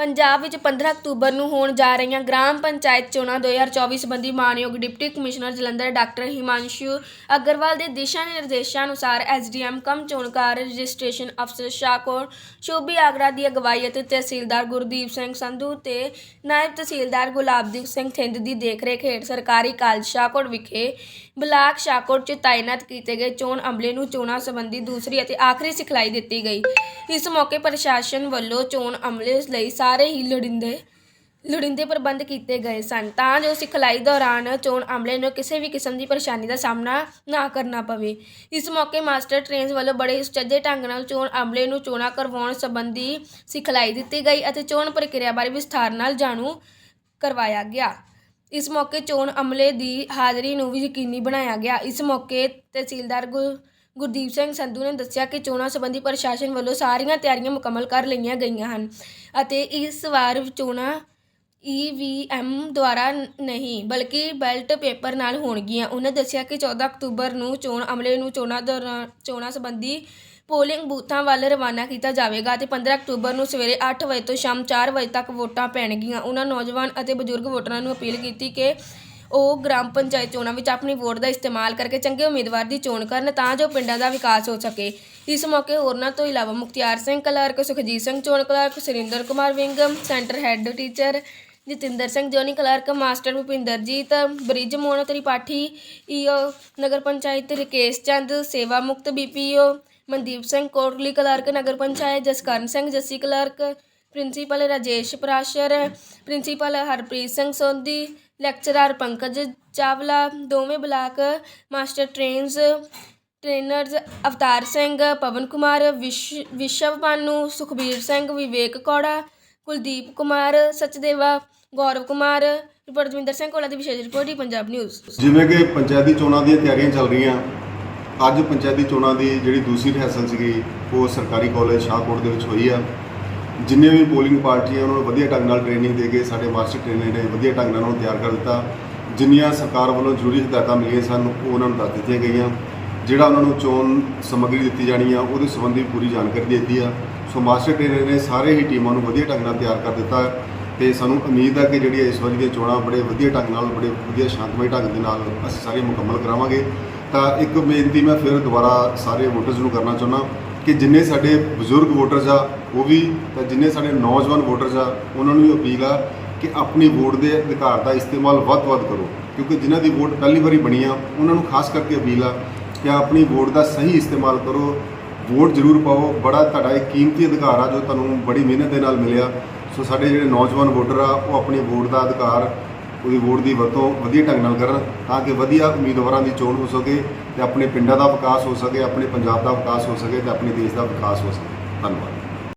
ਪੰਜਾਬ ਵਿੱਚ 15 ਅਕਤੂਬਰ ਨੂੰ ਹੋਣ ਜਾ ਰਹੀਆਂ ਗ੍ਰਾਮ ਪੰਚਾਇਤ ਚੋਣਾਂ 2024 ਸੰਬੰਧੀ ਮਾਨਯੋਗ deputy commissioner Jalandhar doctor Himanshu Agarwal ਦੇ ਦਿਸ਼ਾ ਨਿਰਦੇਸ਼ਾਂ ਅਨੁਸਾਰ ਐਸਡੀਐਮ ਕਮ ਚੋਣਕਾਰ ਰਜਿਸਟ੍ਰੇਸ਼ਨ ਅਫਸਰ ਸ਼ਾਹਕੋਟ ਸ਼ੋਭੀ ਆਗਰਾ ਦੀ ਅਗਵਾਈ ਅਤੇ ਤਹਿਸੀਲਦਾਰ ਗੁਰਦੀਪ ਸਿੰਘ ਸੰਧੂ ਤੇ ਨਾਇਬ ਤਹਿਸੀਲਦਾਰ ਗੁਲਾਬਦੀਪ ਸਿੰਘ ਥਿੰਦ ਦੀ ਦੇਖਰੇਖ ਹੇਠ ਸਰਕਾਰੀ ਕਾਲਜ ਸ਼ਾਹਕੋਟ ਵਿਖੇ ਬਲਾਕ ਸ਼ਾਹਕੋਟ 'ਚ ਤਾਇਨਾਤ ਕੀਤੇ ਗਏ ਚੋਣ ਅਮਲੇ ਨੂੰ ਚੋਣਾਂ ਸੰਬੰਧੀ ਦੂਸਰੀ ਅਤੇ ਆਖਰੀ ਸਿਖਲਾਈ ਦਿੱਤੀ ਗਈ। ਇਸ ਮੌਕੇ ਪ੍ਰਸ਼ਾਸਨ ਵੱਲੋਂ ਚੋਣ ਅਮਲੇ ਲਈ ਸਾਰੇ ਹੀ ਲੋੜੀਂਦੇ ਲੋੜੀਂਦੇ ਪ੍ਰਬੰਧ ਕੀਤੇ ਗਏ ਸਨ। ਤਾਂ ਜੋ ਸਿਖਲਾਈ ਦੌਰਾਨ ਚੋਣ ਅਮਲੇ ਨੂੰ ਕਿਸੇ ਵੀ ਕਿਸਮ ਦੀ ਪਰੇਸ਼ਾਨੀ ਦਾ ਸਾਹਮਣਾ ਨਾ ਕਰਨਾ ਪਵੇ। ਇਸ ਮੌਕੇ ਮਾਸਟਰ ਟ੍ਰੇਨਸ ਵੱਲੋਂ ਬੜੇ ਸੁਚੱਜੇ ਢੰਗ ਨਾਲ ਚੋਣ ਅਮਲੇ ਨੂੰ ਚੋਣਾਂ ਕਰਵਾਉਣ ਸੰਬੰਧੀ ਸਿਖਲਾਈ ਦਿੱਤੀ ਗਈ ਅਤੇ ਚੋਣ ਪ੍ਰਕਿਰਿਆ ਬਾਰੇ ਵਿਸਥਾਰ ਨਾਲ ਜਾਣੂ ਕਰਵਾਇਆ ਗਿਆ। ਇਸ ਮੌਕੇ ਚੋਣ ਅਮਲੇ ਦੀ ਹਾਜ਼ਰੀ ਨੂੰ ਵੀ ਯਕੀਨੀ ਬਣਾਇਆ ਗਿਆ। ਇਸ ਮੌਕੇ ਤਹਿਸੀਲਦਾਰ ਗੁਰਦੀਪ ਸਿੰਘ ਸੰਧੂ ਨੇ ਦੱਸਿਆ ਕਿ ਚੋਣਾਂ ਸੰਬੰਧੀ ਪ੍ਰਸ਼ਾਸਨ ਵੱਲੋਂ ਸਾਰੀਆਂ ਤਿਆਰੀਆਂ ਮੁਕੰਮਲ ਕਰ ਲਈਆਂ ਗਈਆਂ ਹਨ ਅਤੇ ਇਸ ਵਾਰ ਚੋਣਾਂ ਈਵੀਐਮ ਦੁਆਰਾ ਨਹੀਂ, ਬਲਕਿ ਬੈਲਟ ਪੇਪਰ ਨਾਲ ਹੋਣਗੀਆਂ। ਉਹਨਾਂ ਦੱਸਿਆ ਕਿ 14 ਅਕਤੂਬਰ ਨੂੰ ਚੋਣ, ਅਮਲੇ ਨੂੰ ਚੋਣਾਂ ਦੌਰਾਨ ਚੋਣਾਂ ਸੰਬੰਧੀ ਪੋਲਿੰਗ ਬੂਥਾਂ ਵੱਲ ਰਵਾਨਾ ਕੀਤਾ ਜਾਵੇਗਾ ਅਤੇ 15 ਅਕਤੂਬਰ ਨੂੰ ਸਵੇਰੇ 8 ਵਜੇ ਤੋਂ ਸ਼ਾਮ 4 ਵਜੇ ਤੱਕ ਵੋਟਾਂ ਪੈਣਗੀਆਂ। ਉਹਨਾਂ ਨੌਜਵਾਨ ਅਤੇ ਬਜ਼ੁਰਗ ਵੋਟਰਾਂ ਨੂੰ ਅਪੀਲ ਕੀਤੀ ਕਿ ਉਹ ਗ੍ਰਾਮ ਪੰਚਾਇਤ ਚੋਣਾਂ ਵਿੱਚ ਆਪਣੀ ਵੋਟ ਦਾ ਇਸਤੇਮਾਲ ਕਰਕੇ ਚੰਗੇ ਉਮੀਦਵਾਰ ਦੀ ਚੋਣ ਕਰਨ ਤਾਂ ਜੋ ਪਿੰਡਾਂ ਦਾ ਵਿਕਾਸ ਹੋ ਸਕੇ। ਇਸ ਮੌਕੇ ਹੋਰਨਾਂ ਤੋਂ ਇਲਾਵਾ ਮੁਖਤਿਆਰ ਸਿੰਘ ਕਲਰਕ, ਸੁਖਜੀਤ ਸਿੰਘ ਚੋਣ clerk, Surinder Kumar ਵਿੰਗਮ centre head teacher Jatinder Singh Joni clerk, master Bhupinderjit, Brij Mohan Tripathi EO nagar panchayat Rakesh Chand, ਸੇਵਾ ਮੁਕਤ BPO Mandeep Singh Kotli clerk, nagar panchayat Jaskaran Singh, Jassi clerk, principal Rajesh Prashar, principal Harpreet Singh Sondhi lecturer Pankaj Chawla, ਦੋਵੇਂ block master ਟ੍ਰੇਨਸ trainers Avtar Singh, Pawan Kumar, ਵਿਸ਼- Vishwa ਪਾਨੂ Sukhbir Singh, Vivek Kaura, Kuldeep Kumar, Sachdeva, Gaurav Kumar, report Singh Kola ਦੀ ਵਿਸ਼ੇਸ਼ report ਹੀ Punjab news. ਜਿਵੇਂ ਕਿ ਪੰਚਾਇਤੀ ਚੋਣਾਂ ਦੀਆਂ ਤਿਆਰੀਆਂ ਚੱਲ ਰਹੀਆਂ, ਅੱਜ ਪੰਚਾਇਤੀ ਚੋਣਾਂ ਦੀ ਜਿਹੜੀ ਦੂਸਰੀ ਰਿਹਰਸਲ ਸੀਗੀ, ਉਹ ਸਰਕਾਰੀ ਕਾਲਜ ਸ਼ਾਹਕੋਟ ਦੇ ਵਿੱਚ ਹੋਈ ਆ। ਜਿੰਨੇ ਵੀ ਪੋਲਿੰਗ ਪਾਰਟੀਆਂ ਉਹਨਾਂ ਨੂੰ ਵਧੀਆ ਢੰਗ ਨਾਲ ਟ੍ਰੇਨਿੰਗ ਦੇ ਕੇ ਸਾਡੇ ਮਾਸਟਰ ਟ੍ਰੇਨਰ ਨੇ ਵਧੀਆ ਢੰਗ ਨਾਲ ਉਹਨਾਂ ਨੂੰ ਤਿਆਰ ਕਰ ਦਿੱਤਾ। ਜਿੰਨੀਆਂ ਸਰਕਾਰ ਵੱਲੋਂ ਜ਼ਰੂਰੀ ਹਦਾਇਤਾਂ ਮਿਲੀਆਂ ਸਨ, ਉਹ ਉਹਨਾਂ ਨੂੰ ਦੱਸ ਦਿੱਤੀਆਂ ਗਈਆਂ। ਜਿਹੜਾ ਉਹਨਾਂ ਨੂੰ ਚੋਣ ਸਮੱਗਰੀ ਦਿੱਤੀ ਜਾਣੀ ਆ, ਉਹਦੇ ਸੰਬੰਧੀ ਪੂਰੀ ਜਾਣਕਾਰੀ ਦੇ ਦਿੱਤੀ ਆ। ਸੋ ਮਾਸਟਰ ਟ੍ਰੇਨਰ ਨੇ ਸਾਰੇ ਹੀ ਟੀਮਾਂ ਨੂੰ ਵਧੀਆ ਢੰਗ ਨਾਲ ਤਿਆਰ ਕਰ ਦਿੱਤਾ ਹੈ ਤੇ ਸਾਨੂੰ ਉਮੀਦ ਆ ਕਿ ਜਿਹੜੀ ਇਸ ਵਾਰੀ ਦੀਆਂ ਚੋਣਾਂ ਬੜੇ ਵਧੀਆ ਢੰਗ ਨਾਲ, ਬੜੇ ਵਧੀਆ ਸ਼ਾਂਤਮਈ ਢੰਗ ਦੇ ਨਾਲ ਅਸੀਂ ਸਾਰੇ ਮੁਕੰਮਲ ਕਰਾਵਾਂਗੇ। ਤਾਂ ਇੱਕ ਬੇਨਤੀ ਮੈਂ ਫਿਰ ਦੁਬਾਰਾ ਸਾਰੇ ਵੋਟਰਸ ਨੂੰ ਕਰਨਾ ਚਾਹੁੰਦਾ। ਕਿ ਜਿੰਨੇ ਸਾਡੇ ਬਜ਼ੁਰਗ ਵੋਟਰਸ ਆ, ਉਹ ਵੀ ਤਾਂ ਜਿੰਨੇ ਸਾਡੇ ਨੌਜਵਾਨ ਵੋਟਰਸ ਆ, ਉਹਨਾਂ ਨੂੰ ਵੀ ਅਪੀਲ ਆ ਕਿ ਆਪਣੀ ਵੋਟ ਦੇ ਅਧਿਕਾਰ ਦਾ ਇਸਤੇਮਾਲ ਵੱਧ ਤੋਂ ਵੱਧ ਕਰੋ। ਕਿਉਂਕਿ ਜਿਨ੍ਹਾਂ ਦੀ ਵੋਟ ਪਹਿਲੀ ਵਾਰੀ ਬਣੀ ਆ, ਉਹਨਾਂ ਨੂੰ ਖਾਸ ਕਰਕੇ ਅਪੀਲ ਆ ਕਿ ਆਪਣੀ ਵੋਟ ਦਾ ਸਹੀ ਇਸਤੇਮਾਲ ਕਰੋ। ਵੋਟ ਜ਼ਰੂਰ ਪਾਓ। ਬੜਾ ਤੁਹਾਡਾ ਇੱਕ ਕੀਮਤੀ ਅਧਿਕਾਰ ਆ ਜੋ ਤੁਹਾਨੂੰ ਬੜੀ ਮਿਹਨਤ ਦੇ ਨਾਲ ਮਿਲਿਆ। ਸੋ ਸਾਡੇ ਜਿਹੜੇ ਨੌਜਵਾਨ ਵੋਟਰ ਆ, ਉਹ ਆਪਣੀ ਵੋਟ ਦਾ ਅਧਿਕਾਰ ਉਹਦੀ ਵੋਟ ਦੀ ਵਰਤੋਂ ਵਧੀਆ ਢੰਗ ਨਾਲ ਕਰਨ ਤਾਂ ਕਿ ਵਧੀਆ ਉਮੀਦਵਾਰਾਂ ਦੀ ਚੋਣ ਹੋ ਸਕੇ ਤੇ ਆਪਣੇ ਪਿੰਡਾਂ ਦਾ ਵਿਕਾਸ ਹੋ ਸਕੇ, ਆਪਣੇ ਪੰਜਾਬ ਦਾ ਵਿਕਾਸ ਹੋ ਸਕੇ ਤੇ ਆਪਣੇ ਦੇਸ਼ ਦਾ ਵਿਕਾਸ ਹੋ ਸਕੇ। ਧੰਨਵਾਦ।